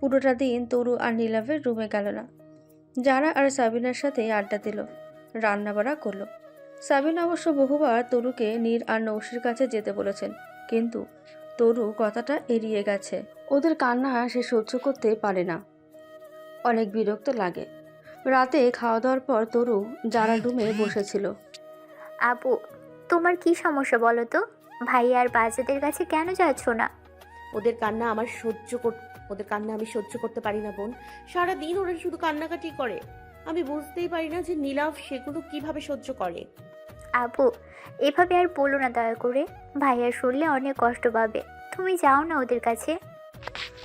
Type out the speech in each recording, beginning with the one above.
পুরোটা দিন তরু আর নীলাভের রুমে গেল না। যারা আর সাবিনার সাথে আড্ডা দিল রান্নাবাড়া করল। সাবিনা অবশ্য বহুবার তরুকে নীর আর নৌশির কাছে যেতে বলেছেন কিন্তু তরু কথাটা এড়িয়ে গেছে। ওদের কান্না সে সহ্য করতে পারে না। অনেক বিরক্ত লাগে। রাতে খাওয়া দাওয়ার পর তরু যারা রুমে বসেছিল। আপু তোমার কি সমস্যা বলো তো? ভাই আর বাচ্চাদের কাছে কেন যাচ্ছ না? ওদের কান্না আমার সহ্য কর ওদের কান্না আমি সহ্য করতে পারি না বোন। সারা দিন ওরা শুধু কান্নাকাটি করে। আমি বুঝতেই পারি না যে নীলাভ সেগুলো কীভাবে সহ্য করে। আপু এভাবে আর বলো না দয়া করে। ভাইয়ার শুনলে অনেক কষ্ট পাবে। তুমি যাও না ওদের কাছে।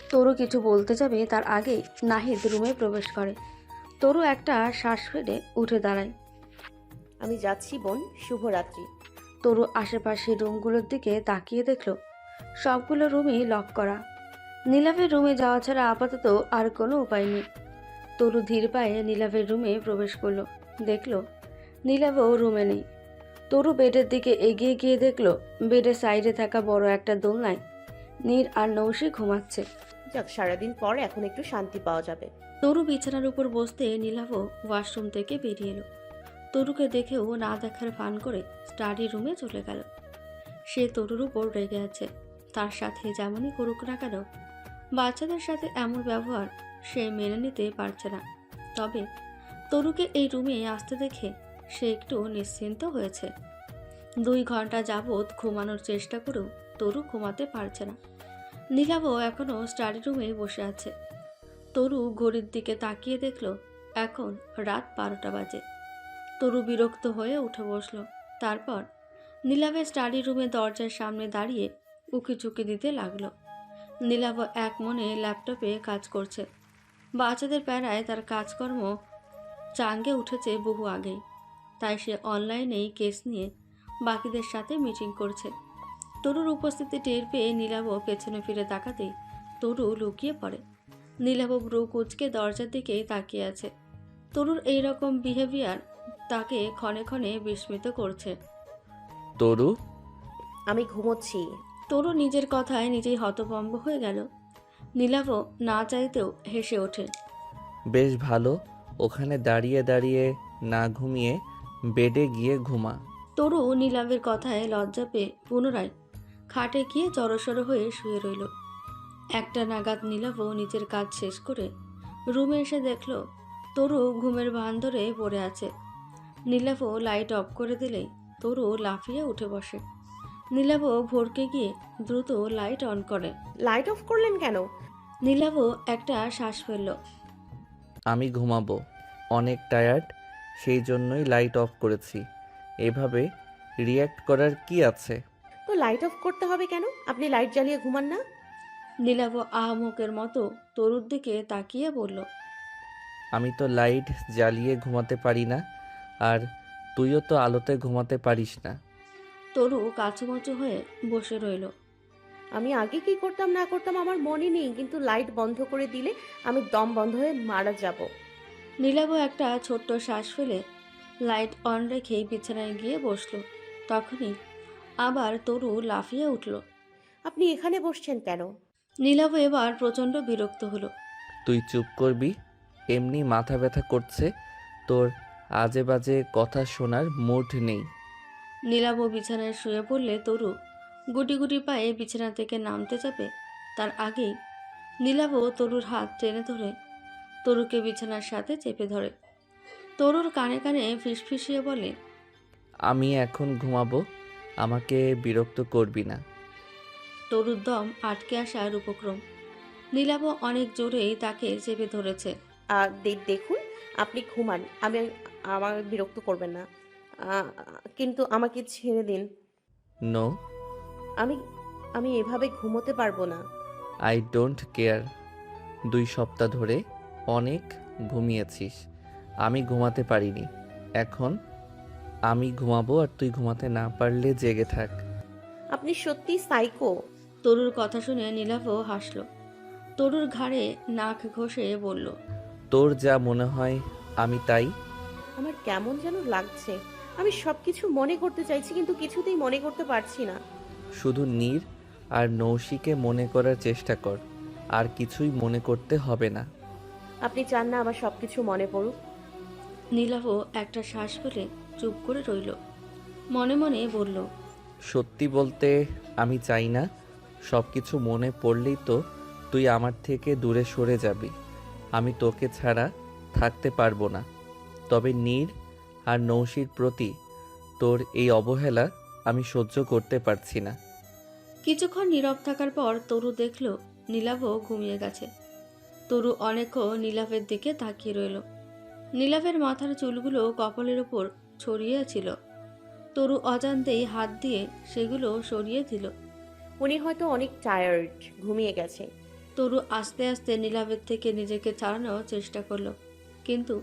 তরু কিছু বলতে যাবে তার আগেই নাহিদ রুমে প্রবেশ করে। তরু একটা শ্বাস ফেলে উঠে দাঁড়ায়। আমি যাচ্ছি বোন। শুভরাত্রি। তরু আশেপাশের রুমগুলোর দিকে তাকিয়ে দেখল সবগুলো রুমই লক করা। নীলাভের রুমে যাওয়া ছাড়া আপাতত আর কোনো উপায় নেই। তরু ধীর পায়ে নীলাভের রুমে প্রবেশ করল দেখল নীলাভও রুমে নেই। তরু বেডের দিকে এগিয়ে গিয়ে দেখল বেডের সাইডে থাকা বড় একটা দোলনায় নীর আর নৌশি ঘুমাচ্ছে। যাক সারাদিন পর এখন একটু শান্তি পাওয়া যাবে। তরু বিছানার উপর বসতে নীলাভ ওয়াশরুম থেকে বেরিয়ে এলো। তরুকে দেখেও না দেখার ফান করে স্টাডি রুমে চলে গেল। সে তরুর উপর রেগে আছে। তার সাথে যেমনই করুক না কেন, বাচ্চাদের সাথে এমন ব্যবহার সে মেনে নিতে পারছে না। তবে তরুকে এই রুমে আসতে দেখে সে একটু নিশ্চিন্ত হয়েছে। দুই ঘণ্টা যাবৎ ঘুমানোর চেষ্টা করেও তরু ঘুমাতে পারছে না। নীলাভও এখনও স্টাডি রুমেই বসে আছে। তরু ঘড়ির দিকে তাকিয়ে দেখল, এখন রাত বারোটা বাজে। তরু বিরক্ত হয়ে উঠে বসল। তারপর নীলাভের স্টাডি রুমে দরজার সামনে দাঁড়িয়ে উকি চুকি দিতে লাগল। নীলাভ এক মনে ল্যাপটপে কাজ করছে। বাচ্চাদের প্যারায় তার কাজকর্ম চাঙ্গে উঠেছে বহু আগেই। তাই সে অনলাইনেই কেস নিয়ে বাকিদের সাথে মিটিং করছে। তরুর উপস্থিতি টের পেয়ে নীলাভ পেছনে ফিরে তাকাতেই তরু লুকিয়ে পড়ে। নীলাভ ব্রু কুচকে দরজার দিকে তাকিয়ে আছে। তরুর এই রকম বিহেভিয়ার তাকে ক্ষণে ক্ষণে বিস্মিত করছে। তরু? আমি ঘুমোচ্ছি। তরু নিজের কথায় নিজেই হতভম্ব হয়ে গেল। নীলাভ না চাইতেও হেসে ওঠে। বেশ ভালো ওখানে দাঁড়িয়ে দাঁড়িয়ে না ঘুমিয়ে বেডে গিয়ে ঘুমা। তরু নীলাভের কথায় লজ্জা পেয়ে পুনরায় খাটে গিয়ে জড়সড় হয়ে শুয়ে রইল। একটা নাগাদ নীলাভ নিজের কাজ শেষ করে রুমে এসে দেখল তরু ঘুমের ভান ধরে পড়ে আছে। নীলাভ লাইট অফ করে দিলেই তরু লাফিয়ে উঠে বসে। নীলাভ ভোরকে গিয়ে দ্রুত লাইট অন করে। লাইট অফ করলেন কেন? নীলাভ একটা শ্বাস ফেলল। আমি ঘুমাবো অনেক টায়ার্ড সেই জন্যই লাইট অফ করেছি। এভাবে রিয়্যাক্ট করার কি আছে? তো লাইট অফ করতে হবে কেন? আপনি লাইট জ্বালিয়ে ঘুমান না। নীলাভ আহমকের মতো তরুর দিকে তাকিয়ে বলল আমি তো লাইট জ্বালিয়ে ঘুমাতে পারি না। আর তুইও তো আলোতে ঘুমাতে পারিস না। তরু কাছুমাচু হয়ে বসে রইল। আমি আগে কি করতাম না করতাম আমার মনে নেই কিন্তু লাইট বন্ধ করে দিলে আমি দম বন্ধ হয়ে মারা যাব। নীলাভ একটা ছোট্ট শ্বাস ফেলে লাইট অন রেখেই বিছানায় গিয়ে বসল। তখনই আবার তরু লাফিয়ে উঠল। আপনি এখানে বসছেন কেন? নীলাভ এবার প্রচণ্ড বিরক্ত হলো। তুই চুপ করবি এমনি মাথা ব্যথা করছে তোর আজে বাজে কথা শোনার মুড নেই। নীলাভ বিছানায় শুয়ে পড়লে তরু গুটি গুটি পায়ে বিছানা থেকে নামতে যাবে তার আগেই। নীলাভ তরুর হাত টেনে ধরে তরুকে বিছানার সাথে চেপে ধরে। তরুর কানে কানে ফিসফিসিয়ে বলে আমি এখন ঘুমাবো আমাকে বিরক্ত করবি না। তরুর দম আটকে আসার উপক্রম। নীলাভ অনেক জোরেই তাকে চেপে ধরেছে। আহ, দে- দেখুন আপনি ঘুমান। আমি আমার বিরক্ত করবেন না। কিন্তু আমাকে ছেড়ে দিন। নো আমি আমি এভাবে ঘুমোতে পারব না। আই ডোন্ট কেয়ার দুই সপ্তাহ ধরে অনেক ঘুমিয়েছিস। আমি ঘুমাতে পারিনি। এখন আমি ঘুমাবো আর তুই ঘুমাতে না পারলে জেগে থাক। আপনি সত্যি সাইকো তরুর কথা শুনে নীলাভও হাসল। তরুর ঘাড়ে নাক ঘষে বলল তোর যা মনে হয় আমি তাই আমার কেমন যেন লাগছে। আমি সব কিছু মনে করতে চাইছি কিন্তু কিছুতেই মনে করতে পারছি না। শুধু নীর আর নৌশিকে মনে করার চেষ্টা কর আর কিছুই মনে করতে হবে না। আপনি চান না আমার সব কিছু মনে পড়ুক? নীলাভও একটা শ্বাস ফেলে চুপ করে রইল। মনে মনে বলল সত্যি বলতে আমি চাই না সব কিছু মনে পড়লেই তো তুই আমার থেকে দূরে সরে যাবি। আমি তোকে ছাড়া থাকতে পারব না। তবে নীর আর নৌশির প্রতি তোর এই অবহেলা আমি সহ্য করতে পারছি না। কিছুক্ষণ নীরব থাকার পর তরু দেখল নীলাভও ঘুমিয়ে গেছে। তরু অনেকও নীলাভের দিকে তাকিয়ে রইল। নীলাভের মাথার চুলগুলো কপালের ওপর ছড়িয়ে ছিল। তরু অজান্তেই হাত দিয়ে সেগুলো সরিয়ে দিল। উনি হয়তো অনেক টায়ার্ড ঘুমিয়ে গেছে। তরু আস্তে আস্তে নীলাভের থেকে নিজেকে ছাড়ানোর চেষ্টা করল কিন্তু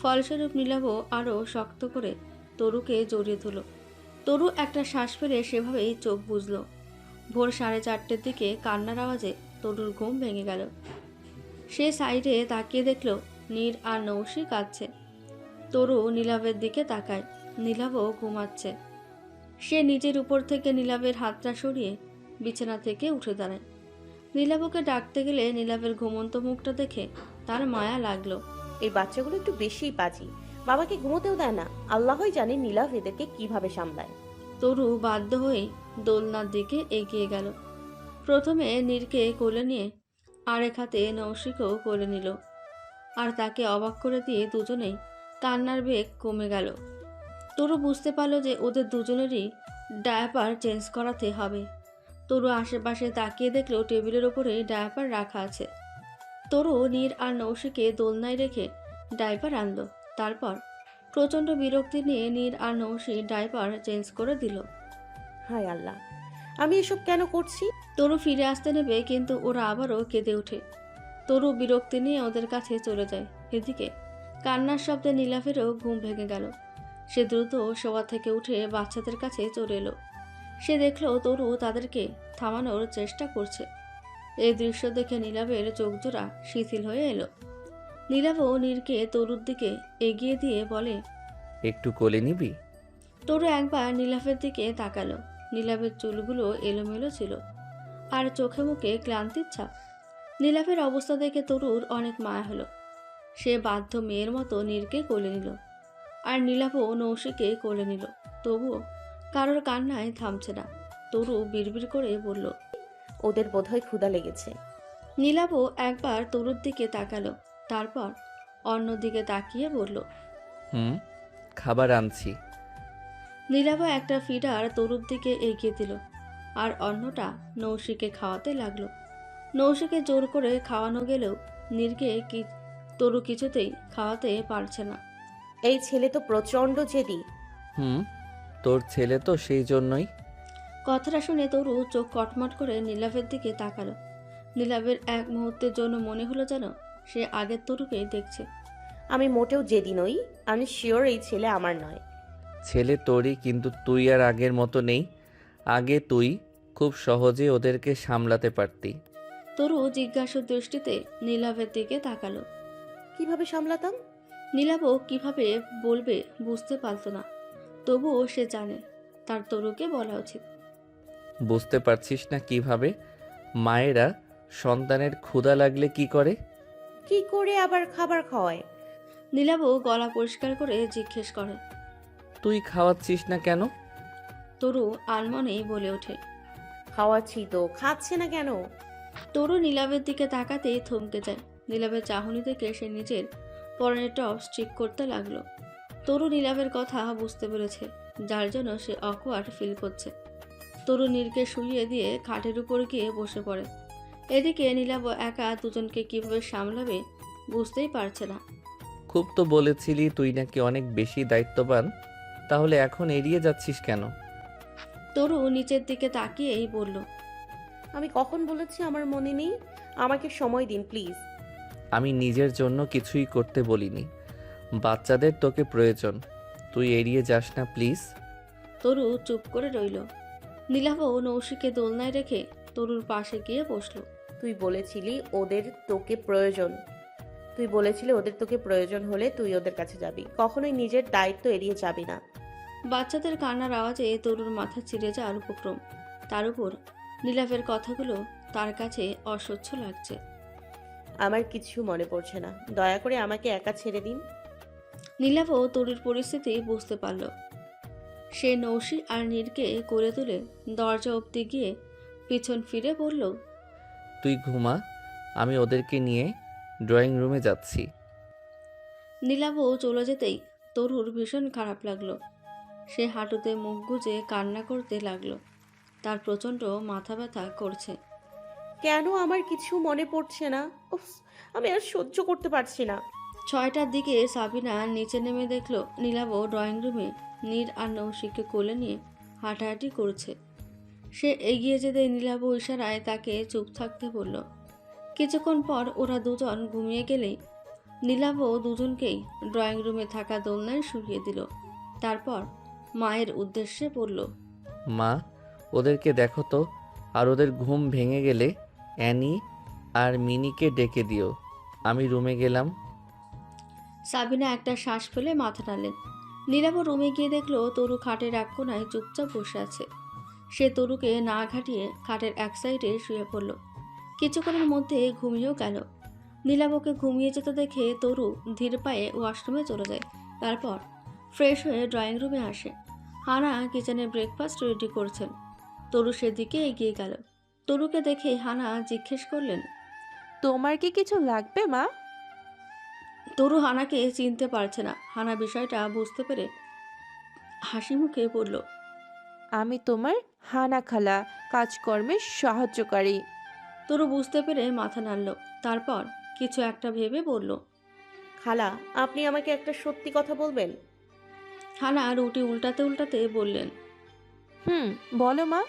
ফলস্বরূপ নীলাভ আরও শক্ত করে তরুকে জড়িয়ে ধরল। তরু একটা শ্বাস ফেলে সেভাবেই চোখ বুঝল ভোর সাড়ে চারটের দিকে কান্নার আওয়াজে তরুর ঘুম ভেঙে গেল। সে সাইডে তাকিয়ে দেখল, নীর আর নৌশি কাঁদছে। তরু নীলাভের দিকে তাকায়। নীলাভও ঘুমাচ্ছে। সে নিজের উপর থেকে নীলাভের হাতটা সরিয়ে বিছানা থেকে উঠে দাঁড়ায়। নীলাভকে ডাকতে গেলে নীলাভের ঘুমন্ত মুখটা দেখে তার মায়া লাগল। এই বাচ্চাগুলো একটু বেশিই বাজি বাবাকে ঘুমোতেও দেয় না। আল্লাহই জানে নীলাভ এদেরকে কীভাবে সামলায়। তরু বাধ্য হয়ে দোলনার দিকে এগিয়ে গেল। প্রথমে নীরকে কোলে নিয়ে আরেক হাতে নৌশিকেও কোলে নিল। আর তাকে অবাক করে দিয়ে দুজনেই কান্নার বেগ কমে গেল। তরু বুঝতে পারল যে ওদের দুজনেরই ডায়াপার চেঞ্জ করাতে হবে। তরু আশেপাশে তাকিয়ে দেখল টেবিলের ওপরে ডায়াপার রাখা আছে। তরু নীর আর নৌশিকে দোলনায় রেখে ডাইপার আনলো। তারপর প্রচণ্ড বিরক্তি নিয়ে নীর আর নৌশি ডাইপার চেঞ্জ করে দিল। হায় আল্লাহ আমি এসব কেন করছি? তরু ফিরে আসতে নেবে কিন্তু ওরা আবারও কেঁদে ওঠে। তরু বিরক্তি নিয়ে ওদের কাছে চলে যায়। এদিকে কান্নার শব্দে নীলাফেরও ঘুম ভেঙে গেল। সে দ্রুত শোয়া থেকে উঠে বাচ্চাদের কাছে চলে এলো। সে দেখল তরু তাদেরকে থামানোর চেষ্টা করছে। এই দৃশ্য দেখে নীলাভের চোখজোড়া শিথিল হয়ে এলো। নীলাভও নীরকে তরুর দিকে এগিয়ে দিয়ে বলে একটু কোলে নিবি? তরু একবার নীলাভের দিকে তাকালো। নীলাভের চুলগুলো এলোমেলো ছিল আর চোখে মুখে ক্লান্তির ছাপ। নীলাভের অবস্থা দেখে তরুর অনেক মায়া হলো। সে বাধ্য মেয়ের মতো নীরকে কোলে নিল আর নীলাভও নৌশিকে কোলে নিল। তবুও কারোর কান্নায় থামছে না। তরু বিড়বিড় করে বলল ওদের বোধহয় ক্ষুধা লেগেছে। নীলাভও একবার তরুর দিকে তাকালো তারপর অন্যদিকে তাকিয়ে বলল হুম খাবার আনছি। নীলাভা একটা ফিডার তরুর দিকে এগিয়ে দিল আর অন্যটা নৌশিকে খাওয়াতে লাগল। নৌশিকে জোর করে খাওয়ানো গেলেও নীরকে কি তরু কিছুতেই খাওয়াতে পারছে না। এই ছেলে তো প্রচণ্ড জেদি। হুম তোর ছেলে তো সেই জন্যই কথাটা শুনে তরু চোখ কটমট করে নীলাভের দিকে তাকালো। নীলাভের এক মুহূর্তের জন্য মনে হলো যেন সে আগের তরুকে দেখছে। আমি মোটেও জেদি নই আমি শিওর এই ছেলে আমার নয়। ছেলে তোরই কিন্তু তুই আর আগের মতো নেই। আগে তুই খুব সহজে ওদেরকে সামলাতে পারতি। তরু জিজ্ঞাসু দৃষ্টিতে নীলাভের দিকে তাকালো। কীভাবে সামলাতাম? নীলাভও কীভাবে বলবে বুঝতে পারত না। তবুও সে জানে তার তরুকে বলা উচিত। বুঝতে পারছিস না কীভাবে? মায়েরা সন্তানের ক্ষুধা লাগলে কি করে? কি করে আবার খাবার খাওয়ায়? নীলাভও গলা পরিষ্কার করে জিজ্ঞেস করে। তুই খাওয়াচ্ছিস না কেন? তরু আনমনেই বলে ওঠে। খাওয়াচ্ছি তো খাচ্ছে না কেন? তরু নীলাবের দিকে তাকাতেই থমকে যায়। নীলাবের চাহনি থেকে সে নিজের পরনের টপ স্ট্রিক করতে লাগল। তরু নীলাবের কথা বুঝতে পেরেছে যার জন্য সে অকওয়ার্ড ফিল করছে। তরু নীরকে শুইয়ে দিয়ে খাটের উপর গিয়ে বসে পড়ে। এদিকে নীলাভ একা দুজনকে কীভাবে সামলাবে বুঝতেই পারছে না। খুব তো বলেছিলি তুই নাকি অনেক বেশি দায়িত্ববান তাহলে এখন এড়িয়ে যাচ্ছিস কেন? তরু নিচের দিকে তাকিয়েই বলল আমি কখন বলেছি আমার মনে নেই? আমাকে সময় দিন প্লিজ। আমি নিজের জন্য কিছুই করতে বলিনি। বাচ্চাদের তোকে প্রয়োজন। তুই এড়িয়ে যাস না প্লিজ। তরু চুপ করে রইল। নীলাভ নৌশিকে দোলনায় রেখে তরুর পাশে গিয়ে বসল। তুই বলেছিলি ওদের তোকে প্রয়োজন। তুই বলেছিলি ওদের তোকে প্রয়োজন হলে তুই ওদের কাছে যাবি। কখনোই নিজের দায়িত্ব এড়িয়ে যাবি না। বাচ্চাদের কান্নার আওয়াজে তরুর মাথা চিড়ে যাওয়ার উপক্রম। তার উপর নীলাভের কথাগুলো তার কাছে অসহ্য লাগছে। আমার কিছু মনে পড়ছে না। দয়া করে আমাকে একা ছেড়ে দিন। নীলাভও তরুর পরিস্থিতি বুঝতে পারল। সে নৌশি আর নীরকে করে তুলে দরজা অবধি গিয়ে পিছন ফিরে বলল তুই ঘুমা আমি ওদেরকে নিয়ে ড্রয়িং রুমে যাচ্ছি। নীলাভও চলে যেতেই তরুর ভীষণ খারাপ লাগল। সে হাঁটুতে মুখ গুজে কান্না করতে লাগল। তার প্রচণ্ড মাথা ব্যথা করছে। কেন আমার কিছু মনে পড়ছে না? উফ আমি আর সহ্য করতে পারছি না। ছয়টার দিকে সাবিনা নিচে নেমে দেখল নীলাভ ড্রয়িং রুমে নীর আর নৌশিককে কোলে নিয়ে হাঁটাহাঁটি করছে। সে এগিয়ে যেতে নীলাভ ইশারায় তাকে চুপ থাকতে বলল। কিছুক্ষণ পর ওরা দুজন ঘুমিয়ে গেলেই নীলাভ দুজনকেই ড্রয়িং রুমে থাকা দোলনায় শুকিয়ে দিল। তারপর মায়ের উদ্দেশ্যে বলল মা ওদেরকে দেখো তো আর ওদের ঘুম ভেঙে গেলে অ্যানি আর মিনিকে ডেকে দিও। আমি রুমে গেলাম। সাবিনা একটা শ্বাস ফেলে মাথা টানলেন নীলাভ রুমে গিয়ে দেখল তরু খাটের এক কোনায় চুপচাপ বসে আছে। সে তরুকে না ঘাটিয়ে খাটের এক সাইডে শুয়ে পড়ল। কিছুক্ষণের মধ্যে ঘুমিয়েও গেল। নীলাভকে ঘুমিয়ে যেতে দেখে তরু ধীর পায়ে ওয়াশরুমে চলে যায়। তারপর ফ্রেশ হয়ে ড্রয়িং রুমে আসে। হানা কিচেনে ব্রেকফাস্ট রেডি করছেন। তরু সেদিকে এগিয়ে গেল। তরুকে দেখে হানা জিজ্ঞেস করলেন, তোমার কি কিছু লাগবে, মা? তরু হানাকে চিনতে পারছে না। হানা বিষয়টা বুঝতে পেরে হাসি মুখে পড়ল আমি তোমার হানা খালা কাজকর্মে সাহায্যকারী। তরু বুঝতে পেরে মাথা নাড়ল। তারপর কিছু একটা ভেবে বলল খালা আপনি আমাকে একটা সত্যি কথা বলবেন? হানা রুটি উল্টাতে উল্টাতে বললেন হুম বলো মা।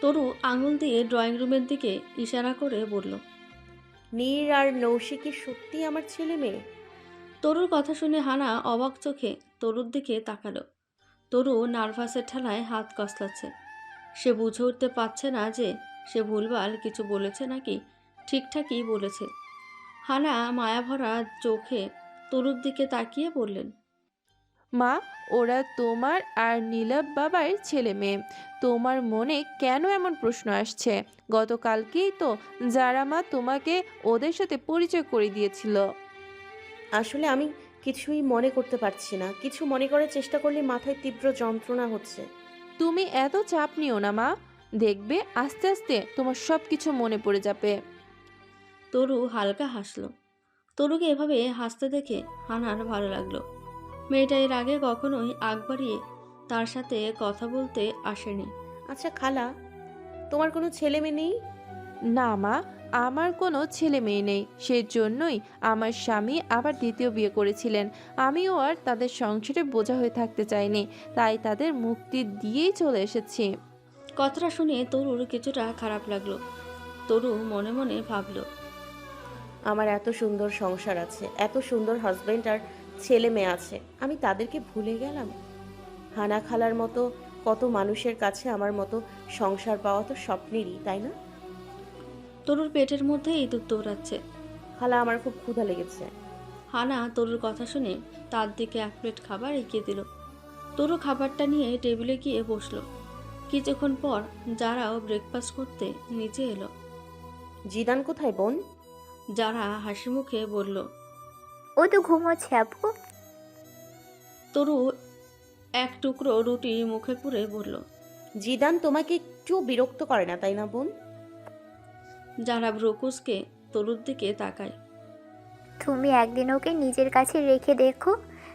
তরু আঙুল দিয়ে ড্রয়িং রুমের দিকে ইশারা করে বলল নীর আর নৌশি কি সত্যি আমার ছেলে মেয়ে? তরুর কথা শুনে হানা অবাক চোখে তরুর দিকে তাকালো। তরু নার্ভাসের ঠেলায় হাত কসলাচ্ছে। সে বুঝে উঠতে পারছে না যে সে ভুলবাল কিছু বলেছে নাকি ঠিকঠাকই বলেছে। হানা মায়াভরা চোখে তরুর দিকে তাকিয়ে বললেন মা ওরা তোমার আর নীলাভ বাবার ছেলে মেয়ে। তোমার মনে কেন এমন প্রশ্ন আসছে? গতকালকেই তো যারা মা তোমাকে ওদের সাথে পরিচয় করে দিয়েছিল। আসলে আমি কিছুই মনে করতে পারছি না। কিছু মনে করার চেষ্টা করলে মাথায় তীব্র যন্ত্রণা হচ্ছে। তুমি এত চাপ নিও না মা। দেখবে আস্তে আস্তে তোমার সব কিছু মনে পড়ে যাবে। তরু হালকা হাসলো। তরুকে এভাবে হাসতে দেখে হানার ভালো লাগল। মেয়েটা এর আগে কখনোই আগ বাড়িয়ে তার সাথে কথা বলতে আসেনি। আচ্ছা খালা তোমার কোনো ছেলে মেয়ে নেই? না মা আমার কোনো ছেলে মেয়ে নেই। সেজন্যই আমার স্বামী আবার দ্বিতীয় বিয়ে করেছিলেন। আমিও আর তাদের সংসারে বোঝা হয়ে থাকতে চাইনি তাই তাদের মুক্তি দিয়েই চলে এসেছি। কথাটা শুনে তরুর কিছুটা খারাপ লাগল। তরু মনে মনে ভাবলো আমার এত সুন্দর সংসার আছে এত সুন্দর হাজবেন্ড আর ছেলে মেয়ে আছে আমি তাদেরকে ভুলে গেলাম? হানা খালার মতো কত মানুষের কাছে আমার মতো সংসার পাওয়া তো স্বপ্নেরই তাই না? তরুর পেটের মধ্যে ইঁদুর দৌড়াচ্ছে। খালা আমার খুব ক্ষুধা লেগেছে। হানা তরুর কথা শুনে তার দিকে এক প্লেট খাবার এগিয়ে দিল। তরু খাবারটা নিয়ে টেবিলে গিয়ে বসল। কিছুক্ষণ পর যারাও ব্রেকফাস্ট করতে নিচে এলো। জিদান কোথায় বোন? যারা হাসি মুখে বলল ও তো ঘুমোচ্ছে আপু। তরু এক টুকরো রুটি মুখে পুরে বলল জিদান তোমাকে একটু বিরক্ত করে না তাই না বোন? যারা ব্রকুসকে তরুর দিকে তাকায়। তুমি একদিন ওকে নিজের কাছে রেখে দেখো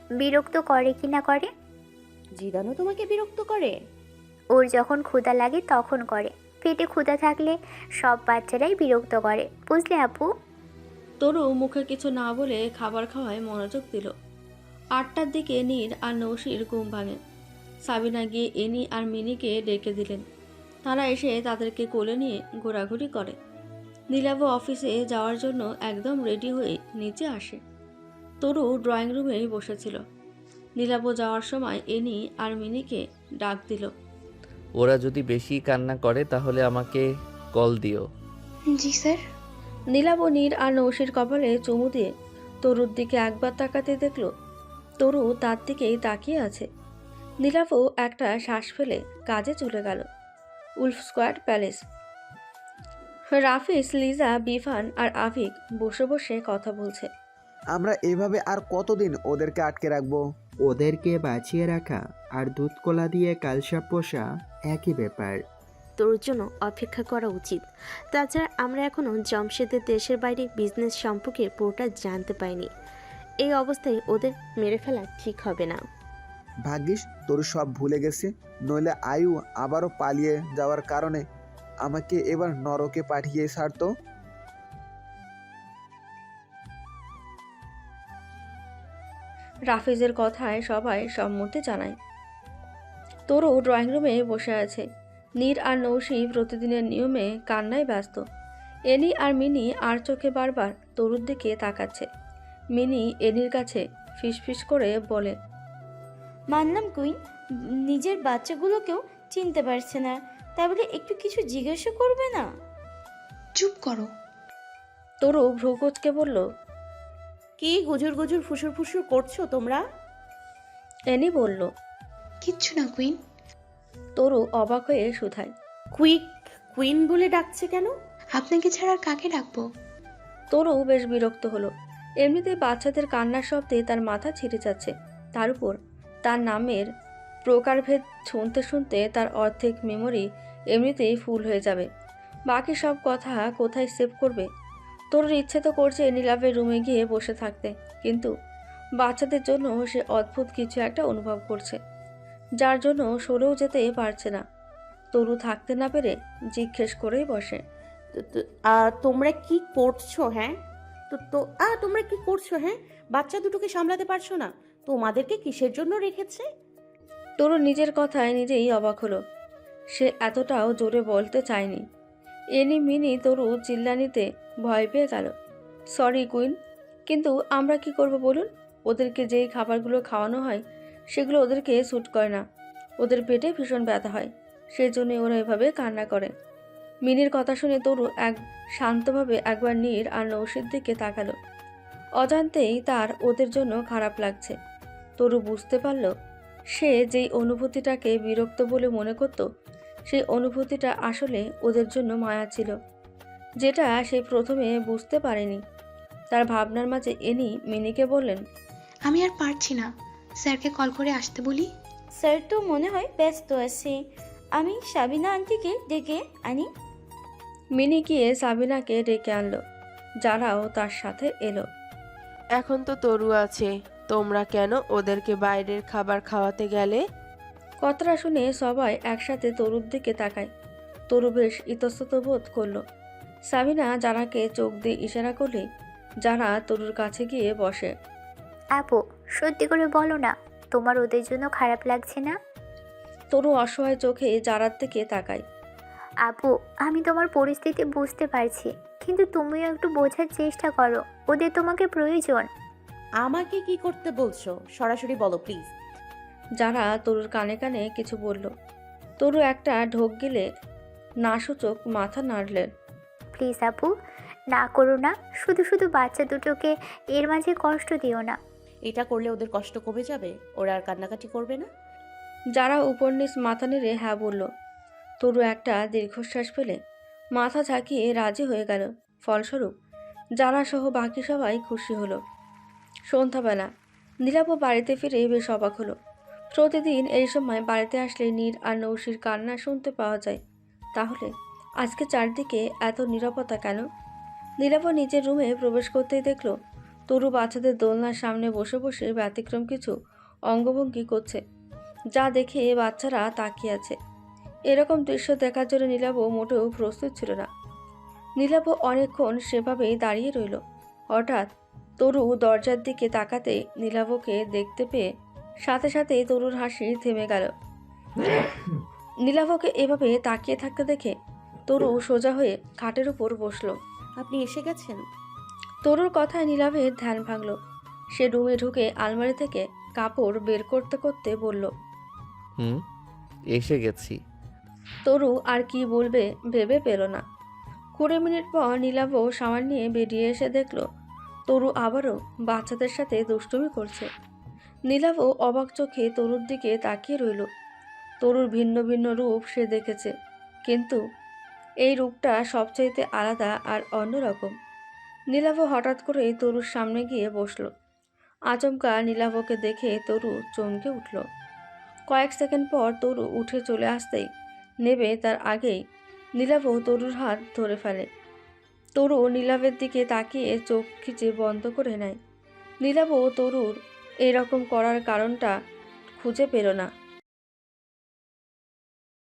বিরক্ত করে কি না করে। জিদানও তোমাকে বিরক্ত করে? ওর যখন ক্ষুধা লাগে তখন করে। পেটে ক্ষুধা থাকলে সব বাচ্চারাই বিরক্ত করে বুঝলে আপু? তরু মুখে কিছু না বলে খাবার খাওয়ায় মনোযোগ দিল। আটটার দিকে নীর আর নৌশির ঘুম ভাঙে। সাবিনা গিয়ে এনি আর মিনিকে ডেকে দিলেন। তারা এসে তাদেরকে কোলে নিয়ে ঘোরাঘুরি করে। নীলাভ অফিসে যাওয়ার জন্য একদম রেডি হয়ে নিচে আসে। তরু ড্রয়িং রুমেই বসেছিল। নীলাভ যাওয়ার সময় এনি আর মিনিকে ডাক দিল। ওরা যদি বেশি কান্না করে তাহলে আমাকে কল দিও। জি স্যার। নীলাভ নীর আর নৌশির কপালে চুমু দিয়ে তরুর দিকে একবার তাকাতে দেখল তরু তার দিকেই তাকিয়ে আছে। নীলাভও একটা শ্বাস ফেলে কাজে চলে গেল wolf squad palace. Rafis Liza Bifan আর আভিক বসে বসে কথা বলছে। আমরা এভাবে আর কতদিন ওদেরকে আটকে রাখব? ওদেরকে বাঁচিয়ে রাখা আর দুধ কলা দিয়ে কালসাপ পোষা একই ব্যাপার। তোর জন্য অপেক্ষা করা উচিত। তাছাড়া আমরা এখনও জমশেদের দেশের বাইরে বিজনেস সম্পর্কে পুরোটা জানতে পাইনি এই অবস্থায় ওদের মেরে ফেলা ঠিক হবে না। ভাগ্যিস তোর সব ভুলে গেছে। নইলে আয়ু আবারও পালিয়ে যাওয়ার কারণে আমাকে এবার নরকে পাঠিয়ে ছাড়তো রাফিজের কথায় সবাই সম্মতি জানায়। তোরও ড্রয়িং রুমে বসে আছে। নীর আর নৌশি প্রতিদিনের নিয়মে কান্নায় ব্যস্ত। এনি আর মিনি আর চোখে বারবার তরুর দিকে তাকাচ্ছে। মিনি এনির কাছে ফিসফিস করে বলে মানলাম কুইন নিজের বাচ্চাগুলোকেও চিনতে পারছে না। তাই বলে একটু কিছু জিজ্ঞাসা করবে না? চুপ করো। তরু ভ্রুকোচকে বলল কি গুজুর গুজুর ফুসুর ফুসুর করছ তোমরা? এনি বলল কিচ্ছু না কুইন। তরু অবাক হয়ে শুধায়। কুইক কুইন বলে ডাকছে কেন? আপনাকে ছাড়া আর কাকে ডাকবো? তরু বেশ বিরক্ত হলো। এমনিতেই বাচ্চাদের কান্নার শব্দে তার মাথা ছিঁড়ে যাচ্ছে। তার উপর তার নামের প্রকারভেদ শুনতে শুনতে তার অর্ধেক মেমোরি এমনিতেই ফুল হয়ে যাবে। বাকি সব কথা কোথায় সেভ করবে? তরুর ইচ্ছে তো করছে নীলাভের রুমে গিয়ে বসে থাকতে কিন্তু বাচ্চাদের জন্য সে অদ্ভুত কিছু একটা অনুভব করছে। যার জন্য সরেও যেতে পারছে না। তরু থাকতে না পেরে জিজ্ঞেস করেই বসে। আহ, তোমরা কি করছ হ্যাঁ? তো তো আ তোমরা কি করছ হ্যাঁ? বাচ্চা দুটোকে সামলাতে পারছ না। তোমাদেরকে কিসের জন্য রেখেছে? তরু নিজের কথায় নিজেই অবাক হলো। সে এতটাও জোরে বলতে চায়নি। এনি মিনি তরু চিল্লানিতে ভয় পেয়ে গেল। সরি কুইন কিন্তু আমরা কি করব বলুন? ওদেরকে যেই খাবারগুলো খাওয়ানো হয় সেগুলো ওদেরকে স্যুট করে না। ওদের পেটে ভীষণ ব্যথা হয়। সেই জন্য ওরা এভাবে কান্না করে। মিনির কথা শুনে তরু এক শান্তভাবে একবার নীর আর নৌশির দিকে তাকালো। অজান্তেই তার ওদের জন্য খারাপ লাগছে। তরু বুঝতে পারল, সে যেই অনুভূতিটাকে বিরক্ত বলে মনে করত, সেই অনুভূতিটা আসলে ওদের জন্য মায়া ছিল, যেটা সে প্রথমে বুঝতে পারেনি। তার ভাবনার মাঝে এনি মিনিকে বললেন, আমি আর পারছি না। স্যারকে কল করে আসতে বলি? স্যার তো মনে হয় ব্যস্ত আছে। আমি সাবিনা আন্টিকে ডেকে আনি। মিনি গিয়ে সাবিনাকে ডেকে আনলো। যারাও তার সাথে এলো। এখন তো তরু আছে তোমরা কেন ওদেরকে বাইরের খাবার খাওয়াতে গেলে? কথাটা শুনে সবাই একসাথে তরুর দিকে তাকায়। তরু বেশ ইতস্তত বোধ করল। সাবিনা যারাকে চোখ দিয়ে ইশারা করলে যারা তরুর কাছে গিয়ে বসে। আপু সত্যি করে বলো না তোমার ওদের জন্য খারাপ লাগছে না? তরু অসহায় চোখে যারার থেকে তাকায়। আপু আমি তোমার পরিস্থিতি বুঝতে পারছি কিন্তু তুমিও একটু বোঝার চেষ্টা করো ওদের তোমাকে প্রয়োজন। আমাকে কি করতে বলছো? সরাসরি বলো প্লিজ যারা তরুর কানে কানে কিছু বলল। তরু একটা ঢোক গিলে নাসূচক মাথা নাড়লেন। প্লিজ আপু না করো না শুধু শুধু বাচ্চা দুটোকে এর মাঝে কষ্ট দিও না। এটা করলে ওদের কষ্ট কমে যাবে? ওরা আর কান্নাকাটি করবে না? যারা উপর উপন্যাস মাথা নেড়ে হ্যাঁ বলল, তরু একটা দীর্ঘশ্বাস ফেলে মাথা ঝাঁকিয়ে রাজি হয়ে গেল। ফলস্বরূপ যারা সহ বাকি সবাই খুশি হলো। সন্ধ্যাবেলা, নীলাপ বাড়িতে ফিরে বেশ অবাক হলো। প্রতিদিন এই সময় বাড়িতে আসলে নীর আর নৌশির কান্না শুনতে পাওয়া যায়। তাহলে, আজকে চারদিকে এত নিরাপত্তা কেন? নীলাপ নিজের রুমে প্রবেশ করতেই দেখল তরু বাচ্চাদের দোলনার সামনে বসে বসে ব্যতিক্রম কিছু অঙ্গভঙ্গি করছে, যা দেখে বাচ্চারা তাকিয়ে আছে। এরকম দৃশ্য দেখার জন্য নীলাভ মোটেও প্রস্তুত ছিল না। নীলাভ অনেকক্ষণ সেভাবেই দাঁড়িয়ে রইল। হঠাৎ তরু দরজার দিকে তাকাতে নীলাভকে দেখতে পেয়ে সাথে সাথে তরুর হাসি থেমে গেল। নীলাভকে এভাবে তাকিয়ে থাকতে দেখে তরু সোজা হয়ে খাটের উপর বসল। আপনি এসে গেছেন? তরুর কথায় নীলাভের ধ্যান ভাঙল। সে রুমে ঢুকে আলমারি থেকে কাপড় বের করতে করতে বলল হুম এসে গেছি। তরু আর কি বলবে ভেবে পেল না। কুড়ি মিনিট পর নীলাভ সামান নিয়ে বেরিয়ে এসে দেখল তরু আবারও বাচ্চাদের সাথে দুষ্টুমি করছে। নীলাভ অবাক চোখে তরুর দিকে তাকিয়ে রইল। তরুর ভিন্ন ভিন্ন রূপ সে দেখেছে কিন্তু এই রূপটা সবচাইতে আলাদা আর অন্যরকম। নীলাভ হঠাৎ করে তরুর সামনে গিয়ে বসল। আচমকা নীলাভকে দেখে তরু চমকে উঠল। কয়েক সেকেন্ড পর তরু উঠে চলে আসতেই নেবে তার আগেই নীলাভ তরুর হাত ধরে ফেলে। তরু নীলাভের দিকে তাকিয়ে চোখ খিচে বন্ধ করে নেয়। নীলাভ তরুর এরকম করার কারণটা খুঁজে পেল না।